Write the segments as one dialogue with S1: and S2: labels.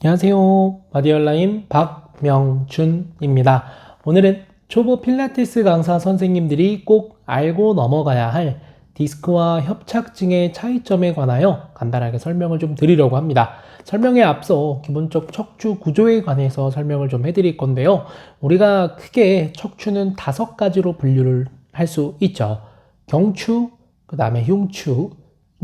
S1: 안녕하세요. 바디얼라인 박명준입니다. 오늘은 초보 필라테스 강사 선생님들이 꼭 알고 넘어가야 할 디스크와 협착증의 차이점에 관하여 간단하게 설명을 좀 드리려고 합니다. 설명에 앞서 기본적 척추 구조에 관해서 설명을 좀 해드릴 건데요. 우리가 크게 척추는 다섯 가지로 분류를 할 수 있죠. 경추, 그 다음에 흉추,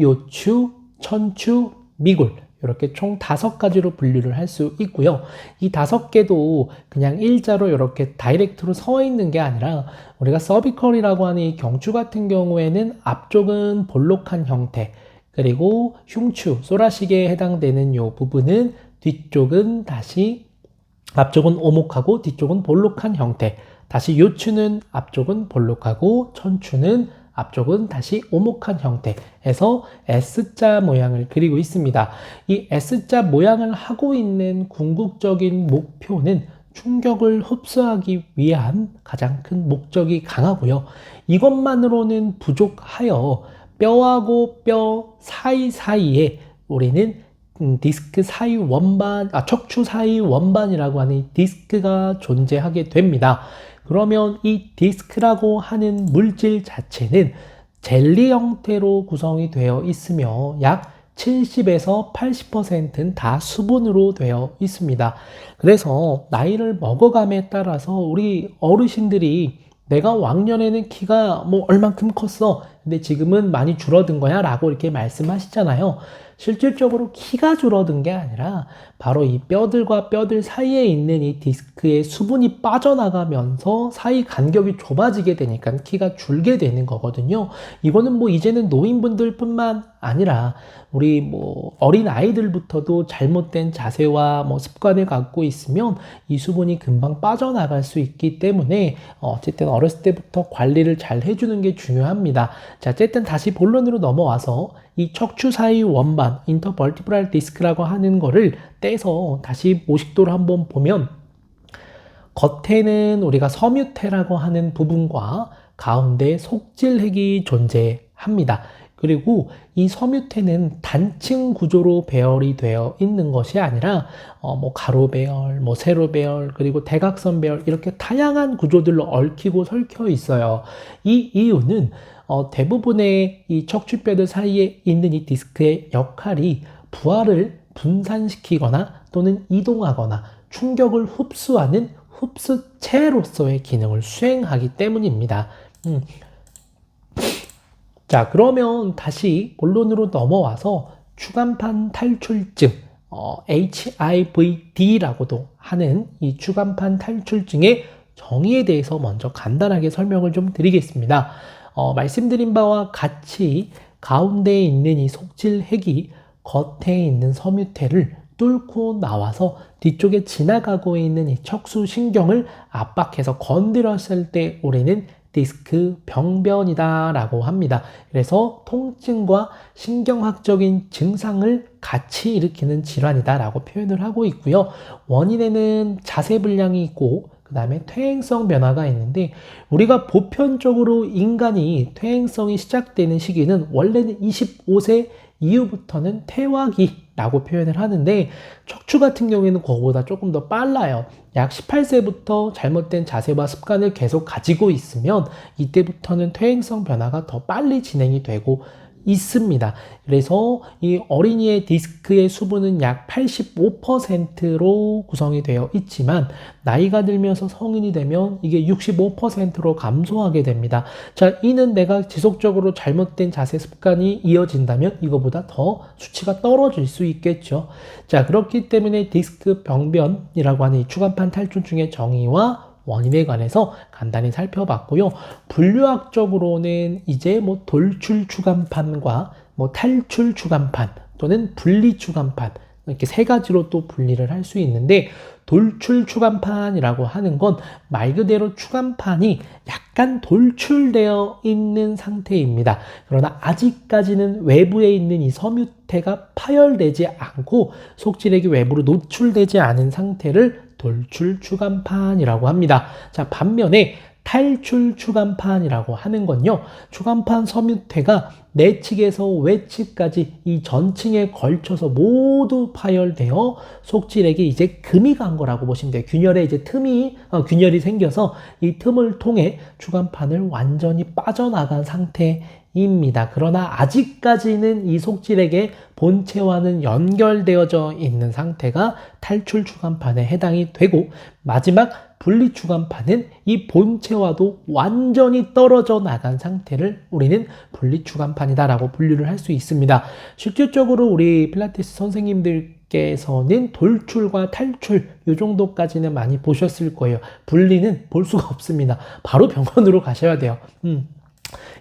S1: 요추, 천추, 미골. 이렇게 총 다섯 가지로 분류를 할 수 있고요. 이 다섯 개도 그냥 일자로 이렇게 다이렉트로 서 있는 게 아니라 우리가 서비컬이라고 하는 이 경추 같은 경우에는 앞쪽은 볼록한 형태, 그리고 흉추, 소라식에 해당되는 요 부분은 뒤쪽은 다시 앞쪽은 오목하고 뒤쪽은 볼록한 형태, 다시 요추는 앞쪽은 볼록하고 천추는 앞쪽은 다시 오목한 형태에서 S자 모양을 그리고 있습니다. 이 S자 모양을 하고 있는 궁극적인 목표는 충격을 흡수하기 위한 가장 큰 목적이 강하고요. 이것만으로는 부족하여 뼈하고 뼈 사이사이에 우리는 음, 디스크 사이 원반, 아, 척추 사이 원반이라고 하는 디스크가 존재하게 됩니다. 그러면 이 디스크라고 하는 물질 자체는 젤리 형태로 구성이 되어 있으며 약 70에서 80%는 다 수분으로 되어 있습니다. 그래서 나이를 먹어감에 따라서 우리 어르신들이 내가 왕년에는 키가 뭐 얼만큼 컸어. 근데 지금은 많이 줄어든 거야. 라고 이렇게 말씀하시잖아요. 실질적으로 키가 줄어든 게 아니라 바로 이 뼈들과 뼈들 사이에 있는 이 디스크의 수분이 빠져나가면서 사이 간격이 좁아지게 되니까 키가 줄게 되는 거거든요. 이거는 뭐 이제는 노인분들 뿐만 아니라 우리 뭐 어린 아이들부터도 잘못된 자세와 뭐 습관을 갖고 있으면 이 수분이 금방 빠져나갈 수 있기 때문에 어쨌든 어렸을 때부터 관리를 잘 해주는 게 중요합니다. 자, 어쨌든 다시 본론으로 넘어와서 이 척추 사이 원반, 인터벌티브랄 디스크라고 하는 거를 떼서 다시 모식도를 한번 보면 겉에는 우리가 섬유태라고 하는 부분과 가운데 속질핵이 존재합니다. 그리고 이 섬유태는 단층 구조로 배열이 되어 있는 것이 아니라 어, 뭐 가로 배열, 뭐 세로 배열, 그리고 대각선 배열 이렇게 다양한 구조들로 얽히고 설켜 있어요. 이 이유는 어, 대부분의 이 척추뼈들 사이에 있는 이 디스크의 역할이 부하를 분산시키거나 또는 이동하거나 충격을 흡수하는 흡수체로서의 기능을 수행하기 때문입니다. 음. 자, 그러면 다시 본론으로 넘어와서 추간판 탈출증, 어, HIVD라고도 하는 이 추간판 탈출증의 정의에 대해서 먼저 간단하게 설명을 좀 드리겠습니다. 어, 말씀드린 바와 같이 가운데에 있는 이 속질핵이 겉에 있는 섬유태를 뚫고 나와서 뒤쪽에 지나가고 있는 이 척수신경을 압박해서 건드렸을 때 우리는 디스크 병변이다 라고 합니다. 그래서 통증과 신경학적인 증상을 같이 일으키는 질환이다 라고 표현을 하고 있고요. 원인에는 자세 불량이 있고 그 다음에 퇴행성 변화가 있는데 우리가 보편적으로 인간이 퇴행성이 시작되는 시기는 원래는 25세 이후부터는 퇴화기라고 표현을 하는데 척추 같은 경우에는 그거보다 조금 더 빨라요. 약 18세부터 잘못된 자세와 습관을 계속 가지고 있으면 이때부터는 퇴행성 변화가 더 빨리 진행이 되고 있습니다. 그래서 이 어린이의 디스크의 수분은 약 85%로 구성이 되어 있지만 나이가 들면서 성인이 되면 이게 65%로 감소하게 됩니다. 자, 이는 내가 지속적으로 잘못된 자세 습관이 이어진다면 이거보다 더 수치가 떨어질 수 있겠죠. 자, 그렇기 때문에 디스크 병변이라고 하는 이 추간판 탈출증의 정의와 원인에 관해서 간단히 살펴봤고요. 분류학적으로는 이제 뭐 돌출 추간판과 뭐 탈출 추간판 또는 분리 추간판 이렇게 세 가지로 또 분리를 할 수 있는데 돌출 추간판이라고 하는 건 말 그대로 추간판이 약간 돌출되어 있는 상태입니다. 그러나 아직까지는 외부에 있는 이 섬유태가 파열되지 않고 속질액이 외부로 노출되지 않은 상태를 돌출 추간판이라고 합니다. 자, 반면에 탈출 추간판이라고 하는 건요. 추간판 섬유태가 내측에서 외측까지 이 전층에 걸쳐서 모두 파열되어 속질에게 이제 금이 간 거라고 보시면 돼요. 균열에 이제 틈이 어, 균열이 생겨서 이 틈을 통해 주간판을 완전히 빠져나간 상태 입니다. 그러나 아직까지는 이 속질에게 본체와는 연결되어져 있는 상태가 탈출 주간판에 해당이 되고 마지막 분리 주간판은 이 본체와도 완전히 떨어져 나간 상태를 우리는 분리 주간판이다라고 분류를 할 수 있습니다. 실질적으로 우리 필라테스 선생님들 께서는 돌출과 탈출 이 정도까지는 많이 보셨을 거예요. 분리는 볼 수가 없습니다. 바로 병원으로 가셔야 돼요. 음.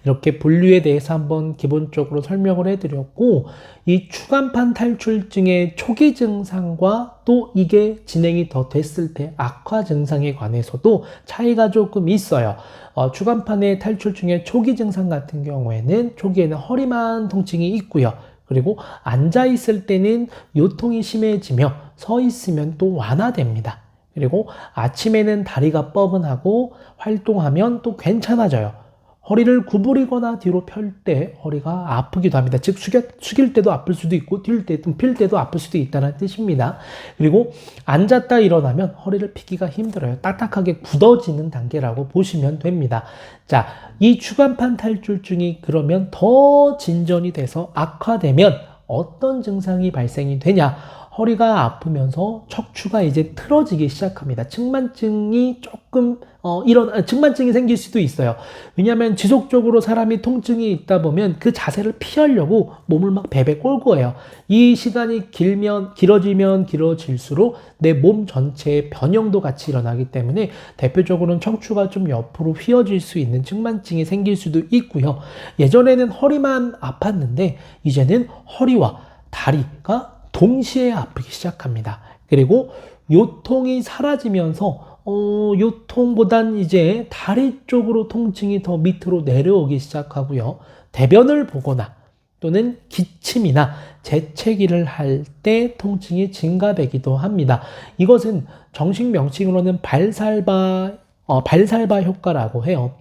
S1: 이렇게 분류에 대해서 한번 기본적으로 설명을 해드렸고, 이 추간판 탈출증의 초기 증상과 또 이게 진행이 더 됐을 때 악화 증상에 관해서도 차이가 조금 있어요. 어, 추간판의 탈출증의 초기 증상 같은 경우에는 초기에는 허리만 통증이 있고요. 그리고 앉아 있을 때는 요통이 심해지며 서 있으면 또 완화됩니다. 그리고 아침에는 다리가 뻐근하고 활동하면 또 괜찮아져요. 허리를 구부리거나 뒤로 펼 때 허리가 아프기도 합니다. 즉 숙여, 숙일 때도 아플 수도 있고 뛸 때, 필 때도 아플 수도 있다는 뜻입니다. 그리고 앉았다 일어나면 허리를 피기가 힘들어요. 딱딱하게 굳어지는 단계라고 보시면 됩니다. 자, 이 추간판 탈출증이 그러면 더 진전이 돼서 악화되면 어떤 증상이 발생이 되냐? 허리가 아프면서 척추가 이제 틀어지기 시작합니다. 측만증이 조금 어, 이런 아, 측만증이 생길 수도 있어요. 왜냐하면 지속적으로 사람이 통증이 있다 보면 그 자세를 피하려고 몸을 막 베베 꼴고 해요. 이 시간이 길면 길어지면 길어질수록 내 몸 전체의 변형도 같이 일어나기 때문에 대표적으로는 척추가 좀 옆으로 휘어질 수 있는 측만증이 생길 수도 있고요. 예전에는 허리만 아팠는데 이제는 허리와 다리가 동시에 아프기 시작합니다. 그리고 요통이 사라지면서 어, 요통보단 이제 다리 쪽으로 통증이 더 밑으로 내려오기 시작하고요. 대변을 보거나 또는 기침이나 재채기를 할 때 통증이 증가되기도 합니다. 이것은 정식 명칭으로는 발살바 어, 발살바 효과라고 해요.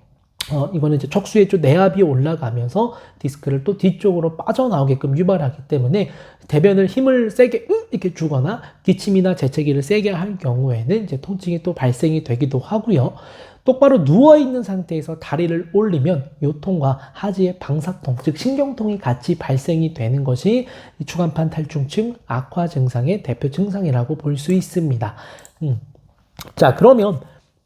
S1: 어, 이거는 이제 척수의 쪽 내압이 올라가면서 디스크를 또 뒤쪽으로 빠져나오게끔 유발하기 때문에 대변을 힘을 세게 음, 이렇게 주거나 기침이나 재채기를 세게 할 경우에는 이제 통증이 또 발생이 되기도 하고요. 똑바로 누워 있는 상태에서 다리를 올리면 요통과 하지의 방사통, 즉 신경통이 같이 발생이 되는 것이 추간판 탈중증 악화 증상의 대표 증상이라고 볼 수 있습니다. 음. 자, 그러면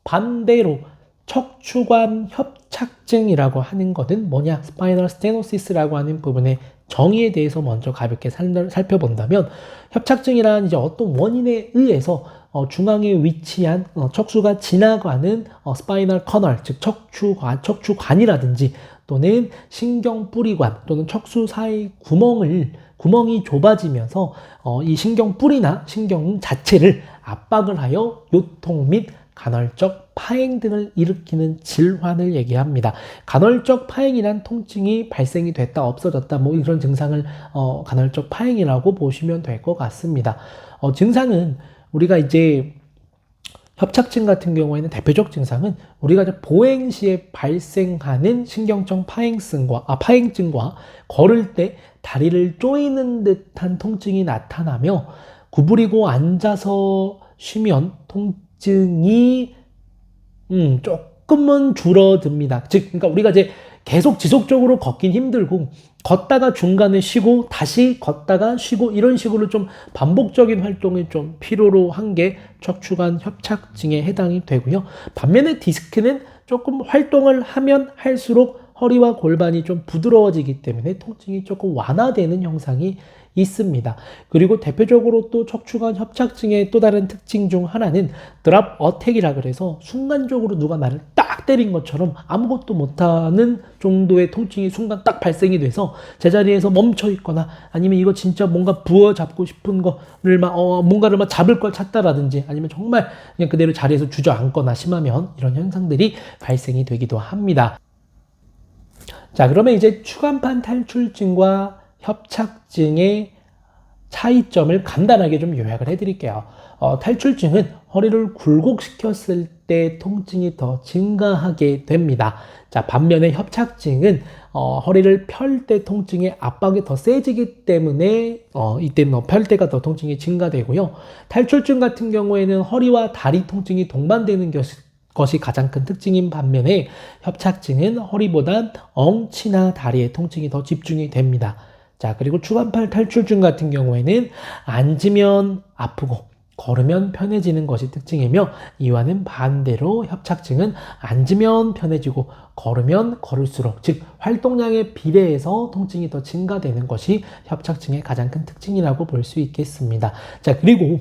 S1: 반대로 척추관 협 착증이라고 하는 것은 뭐냐? 스파이널 스테노시스라고 하는 부분의 정의에 대해서 먼저 가볍게 살펴본다면 협착증이란 이제 어떤 원인에 의해서 어, 중앙에 위치한 어, 척수가 지나가는 어, 스파이널 커널 즉 척추관 척추관이라든지 또는 신경 뿌리관 또는 척수 사이 구멍을 구멍이 좁아지면서 어, 이 신경 뿌리나 신경 자체를 압박을 하여 요통 및 간헐적 파행 등을 일으키는 질환을 얘기합니다. 간헐적 파행이란 통증이 발생이 됐다 없어졌다 뭐 이런 증상을 어, 간헐적 파행이라고 보시면 될 것 같습니다. 어, 증상은 우리가 이제 협착증 같은 경우에는 대표적 증상은 우리가 보행 시에 발생하는 신경성 파행증과 아 파행증과 걸을 때 다리를 쪼이는 듯한 통증이 나타나며 구부리고 앉아서 쉬면 통 증이 음, 조금은 줄어듭니다. 즉, 그러니까 우리가 이제 계속 지속적으로 걷긴 힘들고, 걷다가 중간에 쉬고, 다시 걷다가 쉬고, 이런 식으로 좀 반복적인 활동이 좀 필요로 한 게 척추관 협착증에 해당이 되고요. 반면에 디스크는 조금 활동을 하면 할수록 허리와 골반이 좀 부드러워지기 때문에 통증이 조금 완화되는 형상이 있습니다. 그리고 대표적으로 또 척추관 협착증의 또 다른 특징 중 하나는 드랍 어택이라 그래서 순간적으로 누가 나를 딱 때린 것처럼 아무것도 못하는 정도의 통증이 순간 딱 발생이 돼서 제자리에서 멈춰 있거나 아니면 이거 진짜 뭔가 부어 잡고 싶은 거를 막 어, 뭔가를 막 잡을 걸 찾다라든지 아니면 정말 그냥 그대로 자리에서 주저앉거나 심하면 이런 현상들이 발생이 되기도 합니다. 자, 그러면 이제 추간판 탈출증과 협착증의 차이점을 간단하게 좀 요약을 해드릴게요. 어, 탈출증은 허리를 굴곡시켰을 때 통증이 더 증가하게 됩니다. 자, 반면에 협착증은 어, 허리를 펼 때 통증의 압박이 더 세지기 때문에 어, 이때는 어, 펼 때가 더 통증이 증가되고요. 탈출증 같은 경우에는 허리와 다리 통증이 동반되는 것이 것이 가장 큰 특징인 반면에 협착증은 허리보다 엉치나 다리의 통증이 더 집중이 됩니다. 자, 그리고 추간팔 탈출증 같은 경우에는 앉으면 아프고 걸으면 편해지는 것이 특징이며 이와는 반대로 협착증은 앉으면 편해지고 걸으면 걸을수록 즉 활동량에 비례해서 통증이 더 증가되는 것이 협착증의 가장 큰 특징이라고 볼 수 있겠습니다. 자, 그리고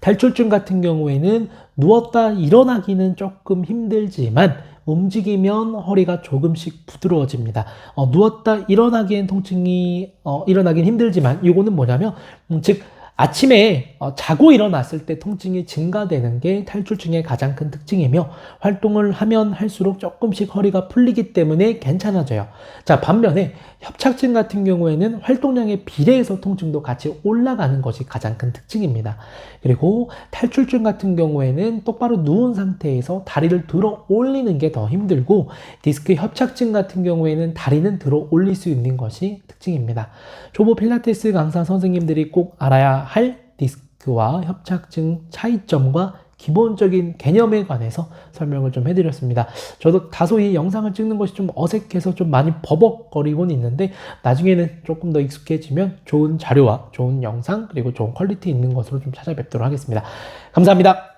S1: 탈출증 같은 경우에는 누웠다 일어나기는 조금 힘들지만 움직이면 허리가 조금씩 부드러워집니다. 어, 누웠다 일어나기엔 통증이 어, 일어나긴 힘들지만 이거는 뭐냐면 음, 즉 아침에 어, 자고 일어났을 때 통증이 증가되는 게 탈출증의 가장 큰 특징이며 활동을 하면 할수록 조금씩 허리가 풀리기 때문에 괜찮아져요. 자, 반면에 협착증 같은 경우에는 활동량에 비례해서 통증도 같이 올라가는 것이 가장 큰 특징입니다. 그리고 탈출증 같은 경우에는 똑바로 누운 상태에서 다리를 들어 올리는 게 더 힘들고 디스크 협착증 같은 경우에는 다리는 들어 올릴 수 있는 것이 특징입니다. 초보 필라테스 강사 선생님들이 꼭 알아야 할 디스크와 협착증 차이점과 기본적인 개념에 관해서 설명을 좀 해드렸습니다. 저도 다소 이 영상을 찍는 것이 좀 어색해서 좀 많이 버벅거리곤 있는데 나중에는 조금 더 익숙해지면 좋은 자료와 좋은 영상 그리고 좋은 퀄리티 있는 것으로 좀 찾아뵙도록 하겠습니다. 감사합니다.